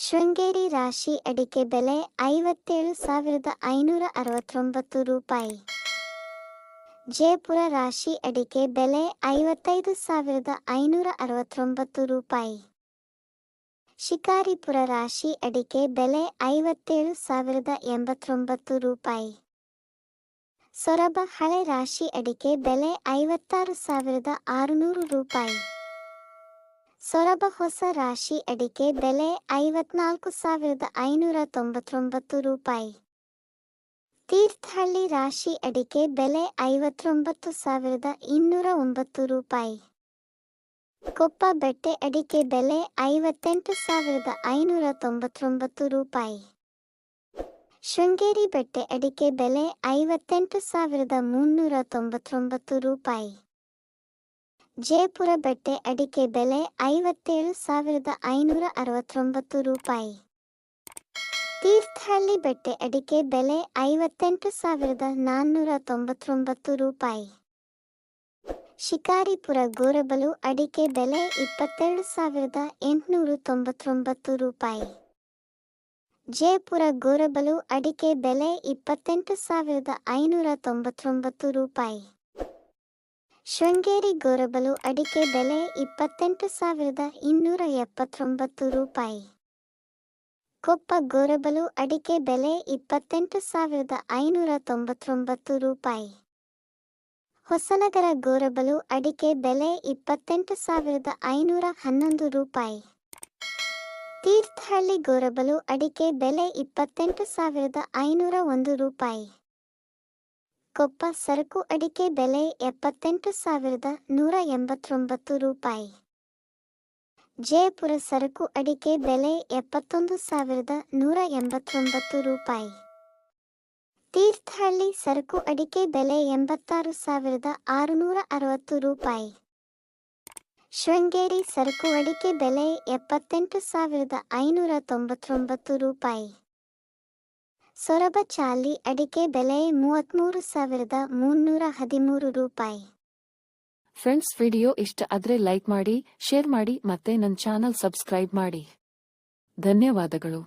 ಶೃಂಗೇರಿ ರಾಶಿ ಅಡಿಕೆ ಬೆಲೆ ಐವತ್ತೇಳು ಸಾವಿರದ ಐನೂರ ಅರವತ್ತೊಂಬತ್ತು ರೂಪಾಯಿ. ಜಯಪುರ ರಾಶಿ ಅಡಿಕೆ ಬೆಲೆ ಐವತ್ತೈದು ಸಾವಿರದ ಐನೂರ ಅರವತ್ತೊಂಬತ್ತು ರೂಪಾಯಿ. ಶಿಕಾರಿಪುರ ರಾಶಿ ಅಡಿಕೆ ಬೆಲೆ ಐವತ್ತೇಳು ಸಾವಿರದ ಎಂಬತ್ತೊಂಬತ್ತು ರೂಪಾಯಿ. ಸೊರಬ ಹಳೆ ರಾಶಿ ಅಡಿಕೆ ಬೆಲೆ ಐವತ್ತಾರು ಸಾವಿರದ ಆರುನೂರು ರೂಪಾಯಿ. ಸೊರಬ ಹೊಸ ರಾಶಿ ಅಡಿಕೆ ಬೆಲೆ ಐವತ್ನಾಲ್ಕು ಸಾವಿರದ ಐನೂರ ತೊಂಬತ್ತೊಂಬತ್ತು ರೂಪಾಯಿ. ತೀರ್ಥಹಳ್ಳಿ ರಾಶಿ ಅಡಿಕೆ ಬೆಲೆ ಐವತ್ತೊಂಬತ್ತು ಸಾವಿರದ ಇನ್ನೂರ ಒಂಬತ್ತು ರೂಪಾಯಿ. ಕೊಪ್ಪ ಬೆಟ್ಟೆ ಅಡಿಕೆ ಬೆಲೆ ಐವತ್ತೆಂಟು ಸಾವಿರದ ಐನೂರ ತೊಂಬತ್ತೊಂಬತ್ತು ರೂಪಾಯಿ. ಶೃಂಗೇರಿ ಬೆಟ್ಟೆ ಅಡಿಕೆ ಬೆಲೆ ಐವತ್ತೆಂಟು ಸಾವಿರದ ಮುನ್ನೂರ ತೊಂಬತ್ತೊಂಬತ್ತು ರೂಪಾಯಿ. ಜಯಪುರ ಬಟ್ಟೆ ಅಡಿಕೆ ಬೆಲೆ ಐವತ್ತೇಳು ಸಾವಿರದ ಐನೂರ ಅರವತ್ತೊಂಬತ್ತು ರೂಪಾಯಿ. ತೀರ್ಥಹಳ್ಳಿ ಬಟ್ಟೆ ಅಡಿಕೆ ಬೆಲೆ ಐವತ್ತೆಂಟು ಸಾವಿರದ ನಾನ್ನೂರ ತೊಂಬತ್ತೊಂಬತ್ತು ರೂಪಾಯಿ. ಶಿಕಾರಿಪುರ ಗೋರಬಲು ಅಡಿಕೆ ಬೆಲೆ ಇಪ್ಪತ್ತೆರಡು ಸಾವಿರದ ಎಂಟುನೂರು ತೊಂಬತ್ತೊಂಬತ್ತು ರೂಪಾಯಿ. ಜಯಪುರ ಗೋರಬಲು ಅಡಿಕೆ ಬೆಲೆ ಇಪ್ಪತ್ತೆಂಟು ಸಾವಿರದ ಐನೂರ ತೊಂಬತ್ತೊಂಬತ್ತು ರೂಪಾಯಿ. ಶೃಂಗೇರಿ ಗೋರಬಲು ಅಡಿಕೆ ಬೆಲೆ ಇಪ್ಪತ್ತೆಂಟು ಸಾವಿರದ ಇನ್ನೂರ ಎಪ್ಪತ್ತೊಂಬತ್ತು ರೂಪಾಯಿ. ಕೊಪ್ಪ ಗೋರಬಲು ಅಡಿಕೆ ಬೆಲೆ ಇಪ್ಪತ್ತೆಂಟು ಸಾವಿರದ ಐನೂರ ತೊಂಬತ್ತೊಂಬತ್ತು ರೂಪಾಯಿ. ಹೊಸನಗರ ಗೋರಬಲು ಅಡಿಕೆ ಬೆಲೆ ಇಪ್ಪತ್ತೆಂಟು ಸಾವಿರದ ಐನೂರ ಹನ್ನೊಂದು ರೂಪಾಯಿ. ತೀರ್ಥಹಳ್ಳಿ ಗೋರಬಲು ಅಡಿಕೆ ಬೆಲೆ ಇಪ್ಪತ್ತೆಂಟು ಸಾವಿರದ ಐನೂರ ಒಂದು ರೂಪಾಯಿ. ಕೊಪ್ಪ ಸರಕು ಅಡಿಕೆ ಬೆಲೆ ಎಪ್ಪತ್ತೆಂಟು ಸಾವಿರದ ನೂರ ಎಂಬತ್ತೊಂಬತ್ತು ರೂಪಾಯಿ. ಜಯಪುರ ಸರಕು ಅಡಿಕೆ ಬೆಲೆ ಎಪ್ಪತ್ತೊಂದು ಸಾವಿರದ ನೂರ ಎಂಬತ್ತೊಂಬತ್ತು ರೂಪಾಯಿ. ತೀರ್ಥಹಳ್ಳಿ ಸರಕು ಅಡಿಕೆ ಬೆಲೆ ಎಂಬತ್ತಾರು ಸಾವಿರದ ಆರುನೂರ ಅರವತ್ತು ರೂಪಾಯಿ. ಶೃಂಗೇರಿ ಸರಕು ಅಡಿಕೆ ಬೆಲೆ ಎಪ್ಪತ್ತೆಂಟು ಸಾವಿರದ ಐನೂರ ತೊಂಬತ್ತೊಂಬತ್ತು ರೂಪಾಯಿ. ಸೊರಬ ಚಾಲಿ ಅಡಿಕೆ ಬೆಲೆ ಮೂವತ್ತ್ಮೂರು ಸಾವಿರದ ಮುನ್ನೂರ ಹದಿಮೂರು ರೂಪಾಯಿ. ಫ್ರೆಂಡ್ಸ್ ವಿಡಿಯೋ ಇಷ್ಟ ಆದ್ರೆ ಲೈಕ್ ಮಾಡಿ ಶೇರ್ ಮಾಡಿ ಮತ್ತೆ ನನ್ನ ಚಾನಲ್ ಸಬ್ಸ್ಕ್ರೈಬ್ ಮಾಡಿ. ಧನ್ಯವಾದಗಳು.